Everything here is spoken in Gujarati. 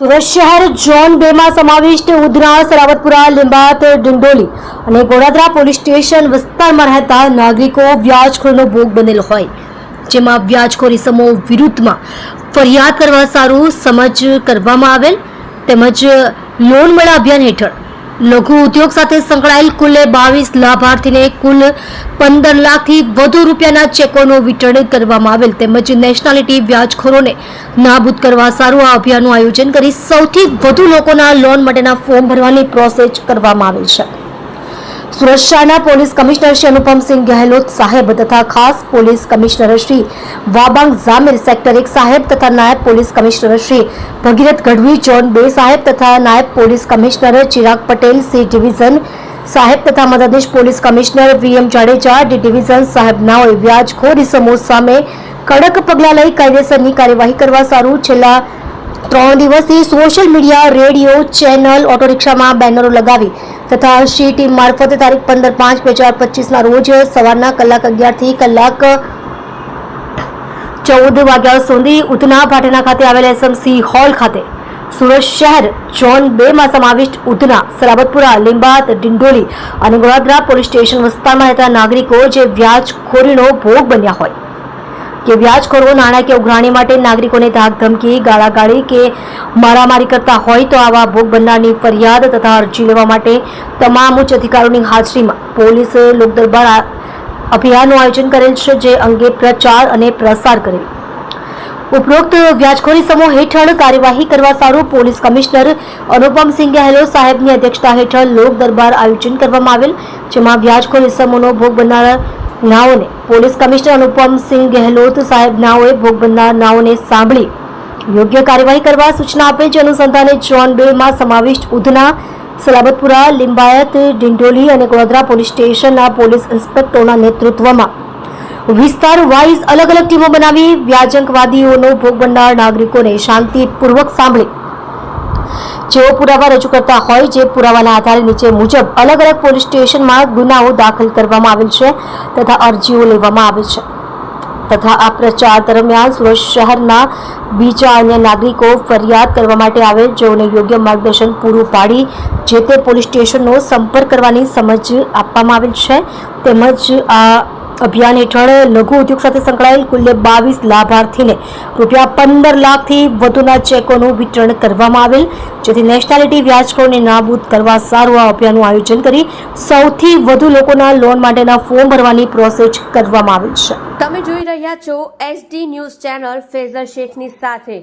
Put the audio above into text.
સુરત શહેર ઝોન બે માં સમાવિષ્ટ ઉધના, સરાવતપુરા લીંબાત ડિંડોલી અને ગોડાદરા પોલીસ સ્ટેશન વિસ્તારમાં રહેતા નાગરિકો વ્યાજખોરનો ભોગ બનેલો હોય, જેમાં વ્યાજખોરી સમૂહ વિરુદ્ધમાં ફરિયાદ કરવા સારું સમજ કરવામાં આવેલ તેમજ લોન મળ્યા અભિયાન હેઠળ લઘુ ઉદ્યોગ સાથે સંકળાયેલ કુલ બાવીસ લાભાર્થીને કુલ પંદર લાખથી વધુ રૂપિયાના ચેકોનું વિતરણ કરવામાં આવેલ તેમજ નેશનાલિટી વ્યાજખોરોને નાબૂદ કરવા સારું આ અભિયાનનું આયોજન કરી સૌથી વધુ લોકોના લોન માટેના ફોર્મ ભરવાની પ્રોસેસ કરવામાં આવેલ છે. સુરત શહેરના પોલીસ કમિશનર શ્રી અનુપમસિંહ ગહેલોત સાહેબ તથા ખાસ police commissioner Shri Wabang Jamir sector એક સાહેબ તથા નાયબ police commissioner Shri Bhagirath Gadhvi, zone બે સાહેબ તથા નાયબ police commissioner Chirag Patel, C division સાહેબ તથા મદદનીશ police commissioner VM Jadeja, D division સાહેબ નાઓએ વ્યાજખોરી સમૂહ સામે કડક પગલાં લઈ કાયદેસરની કાર્યવાહી કરવા સારું. છેલ્લા ત્રણ દિવસથી social media, radio, channel auto રિક્ષામાં બેનરો લગાવી તથા સી ટીમ મારફતે તારીખ પંદર પાંચ બે હજાર પચીસના રોજ સવારના કલાક અગિયારથી કલાક ચૌદ વાગ્યા સુધી ઉધના ભાટેના ખાતે આવેલા એસએમસી હોલ ખાતે સુરત શહેર ઝોન બેમાં સમાવિષ્ટ ઉધના સરાબતપુરા લીંબાત, ડિંડોલી અને ગોળાદરા પોલીસ સ્ટેશન વિસ્તારમાં રહેતા નાગરિકો જે વ્યાજખોરીનો ભોગ બન્યા હોય. કે વ્યાજખોરો નાણાકીય ઉઘરાણી માટે નાગરિકોને ધાક ધમકી ગાળાગાળી કે મારામારી કરતા હોય તો આવા ભોગ બનનારની ફરિયાદ તથા અરજી લેવા માટે તમામ ઉચ્ચ અધિકારીઓની હાજરીમાં પોલીસે લોકદરબાર અભિયાનનું આયોજન કરેલ છે, જે અંગે પ્રચાર અને પ્રસાર કરેલ ઉપરોક્ત વ્યાજખોરી સમૂહ હેઠળ કાર્યવાહી કરવા સારું પોલીસ કમિશનર અનુપમસિંહ ગહેલોત સાહેબની અધ્યક્ષતા હેઠળ લોક દરબાર આયોજન કરવામાં આવેલ, જેમાં વ્યાજખોરી સમૂહનો ભોગ બનનાર નાઓને પોલીસ કમિશનર અનુપમસિંહ ગહેલોત સાહેબ નાઓએ ભોગ બનનાર નાઓને સાંભળી યોગ્ય કાર્યવાહી કરવા સૂચના આપેલ જે અનુસંધાને ઝોન બેમાં સમાવિષ્ટ ઉધના, સલાબતપુરા, લિંબાયત, ડિંડોલી અને ગોધરા પોલીસ સ્ટેશનના પોલીસ ઇન્સ્પેક્ટરોના નેતૃત્વમાં વિસ્તાર વાઇઝ અલગ અલગ ટીમો બનાવી વ્યાજંકવાદીઓનો ભોગ બનનાર નાગરિકોને શાંતિપૂર્વક સાંભળી જેઓ પુરાવા રજૂ કરતા હોય જે પુરાવાના આધારે નીચે મુજબ અલગ અલગ પોલીસ સ્ટેશનમાં ગુનાઓ દાખલ કરવામાં આવેલ છે તથા અરજીઓ લેવામાં આવે છે. તથા આ પ્રચાર દરમિયાન સુરત શહેરના બીજા અન્ય નાગરિકો ફરિયાદ કરવા માટે આવે જેઓને યોગ્ય માર્ગદર્શન પૂરું પાડી જે તે પોલીસ સ્ટેશનનો સંપર્ક કરવાની સમજ આપવામાં આવેલ છે. તેમજ આ અભિયાન હેઠળ લઘુ ઉદ્યોગ સાથે સંકળાયેલ કુલ બાવીસ લાભાર્થીને રૂપિયા પંદર લાખથી વધુના ચેકોનું વિતરણ કરવામાં આવેલ. જેથી નેશનાલિટી વ્યાજખોરને નાબૂદ કરવા સારું આ અભિયાનનું આયોજન કરી સૌથી વધુ લોકોના લોન માટેના ફોર્મ ભરવાની પ્રોસેસ કરવામાં આવેલ છે. તમે જોઈ રહ્યા છો એસડી ન્યૂઝ ચેનલ ફેઝર શેખની સાથે.